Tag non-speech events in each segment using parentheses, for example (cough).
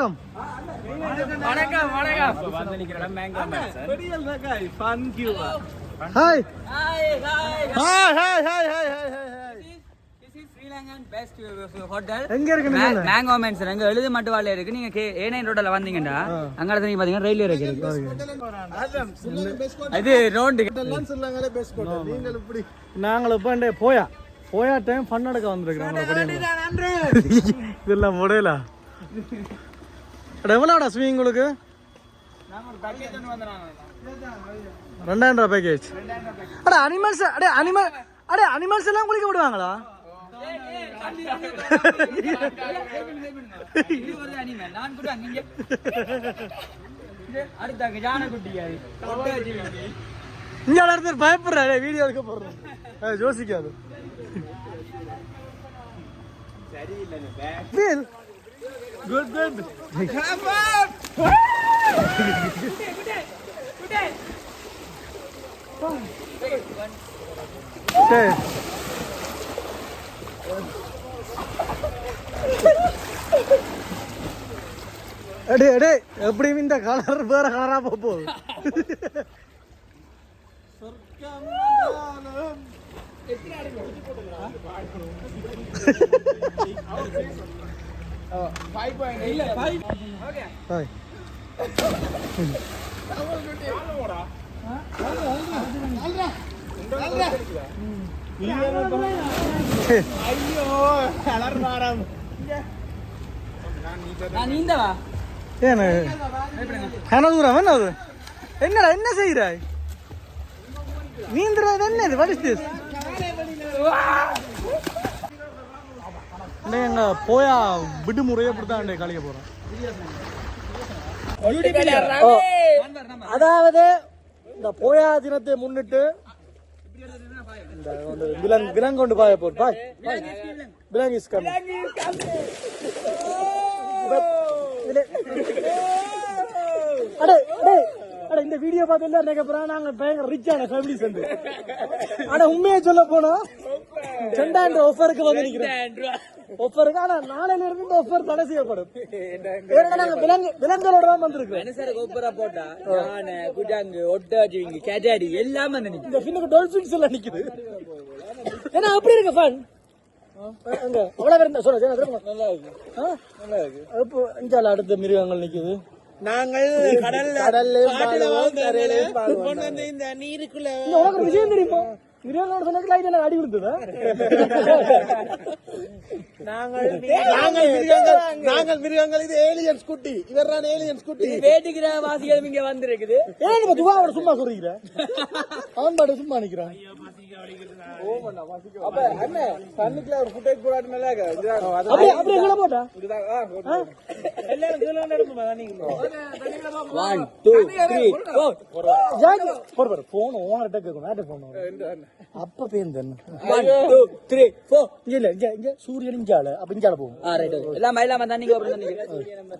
வணக்கம். வணக்கம் வணக்கம். Hi hi hi hi hi hi எங்க எழுது மட்டுவால இருக்கு. நீங்க ஏ நைன் ரோட்ல வந்தீங்கன்னா அங்க நீங்க பாத்தீங்கன்னா ரயில்வே இருக்கு. அது ரோண்டு நாங்கள் போயா. போயா டைம் ஃபன் எடுக்க வந்திருக்கிறோம். (laughs) இதெல்லாம் முடியல? எவ்வளோடா ஸ்விமிங் உங்களுக்கு? ரெண்டாயிரம் ரூபாய் பேக்கேஜ் அட அனிமல்ஸ் அடே அனிமல் அடே அனிமல்ஸ் எல்லாம் குளிக்க விடுவாங்களா? இங்க ஒருத்தர் பயப்படுறாரு. வீடியோ எடுக்க போடுறோம் ஜோசிக்காது சரியில்லை Good, good. Come on! good day, good day, good day. இந்த கலர் வேற கலரா போகுது சொர்க்கம் என்னடா என்ன செய்யறாய் நீந்திரா என்ன இது வாட் இஸ் திஸ் எங்க போயா விடுமுறையை இப்படித்தான் கழிக்க போறோம். அதாவது இந்த போயா தினத்தை முன்னிட்டு இந்த வந்து விலங் விலங்கொண்டு பாய போர் பாய் விலங் இஸ் கம் அடே அடே அட இந்த வீடியோ பார்த்து எல்லாரும் நினைக்க நாங்க பயங்கர ரிச்சான ஃபேமிலி சேர்ந்து ஆனா உண்மையை சொல்ல போனா செண்டாண்டு ஆஃபருக்கு வந்து நிக்கிறேன் ஒப்பருக்கான நாளையிலிருந்து ஒப்பர் தடை செய்யப்படும். (laughs) நாங்க விலங்கு விலங்குகளோட போட்டா குஜாங்கு ஒட்டாஜிங்க கேஜாடி எல்லாம் வந்து நிக்குது. இந்த பின்னுக்கு டொல்ஃபின்ஸ் எல்லாம் நிக்குது. அப்படி இருக்கு ஃபன் அடுத்த மிருகங்கள் நிக்குது. நாங்கள் கடல்ல கடல்ல இந்த நீருக்குள்ள விஷயம் தெரியுமா? மிருகங்களோட சொன்னதுக்கு லைட் அடி கொடுத்ததா (laughs) நாங்கள் நாங்கள் மிருகங்கள் நாங்கள் மிருகங்கள். இது ஏலியன்ஸ் குட்டி இவர் தான் ஏலியன்ஸ் குட்டி வேட்டுக்கிற வாசிகள் இங்க வந்திருக்குது. ஏன் இப்ப துவாவோட சும்மா சொல்றீங்க அவன் பாட்டு சும்மா நிக்கிறான். அப்ப அண்ணன் கண்ணுக்குள்ள ஒரு ஃபுட்டேஜ் போடாட்டு நல்லா இருக்கு அப்படியே அப்படியே கீழே போட்டா? எல்லாரும் கீழே நடப்புமா நீங்க ஒன் டூ த்ரீ ஃபோர் ஜாக்கி போடு போடு. போன் ஓனர்கிட்ட கேட்கும் வேட்ட போன் அப்ப பேருந்து ஒன் டூ த்ரீ ஃபோர் இங்க இல்ல இங்க இங்க சூரியன் இஞ்சால அப்ப இஞ்சால போகும் ஆ ரைட் ஓகே எல்லாம் மயிலாம தான் நீங்க அப்படி நினைக்கிறீங்க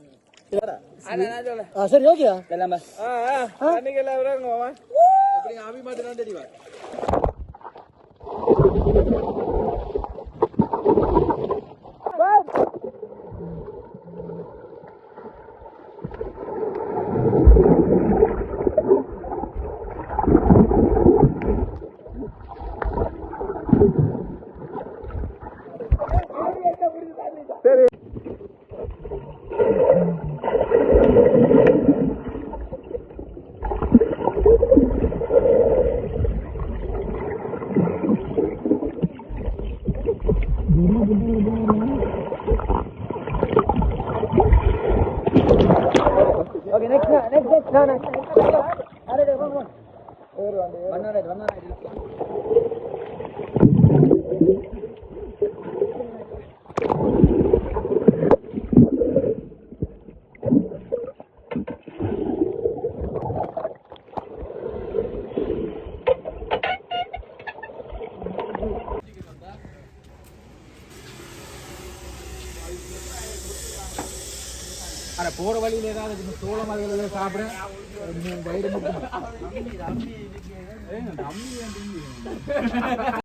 சரி ஓகேயா எல்லாம் ஆ ஆ அன்னைக்கு எல்லாம் வரங்க மாமா அப்படி ஆவி மாட்டலாம் தெரியும் ఓకే నెక్స్ట్ నెక్స్ట్ నెక్స్ట్ నా నెక్స్ట్ అరే రే one one one one one ஆனா போற வழியில ஏதாவது சோளம் அதுல சாப்பிட. வயிறு முட்டும்?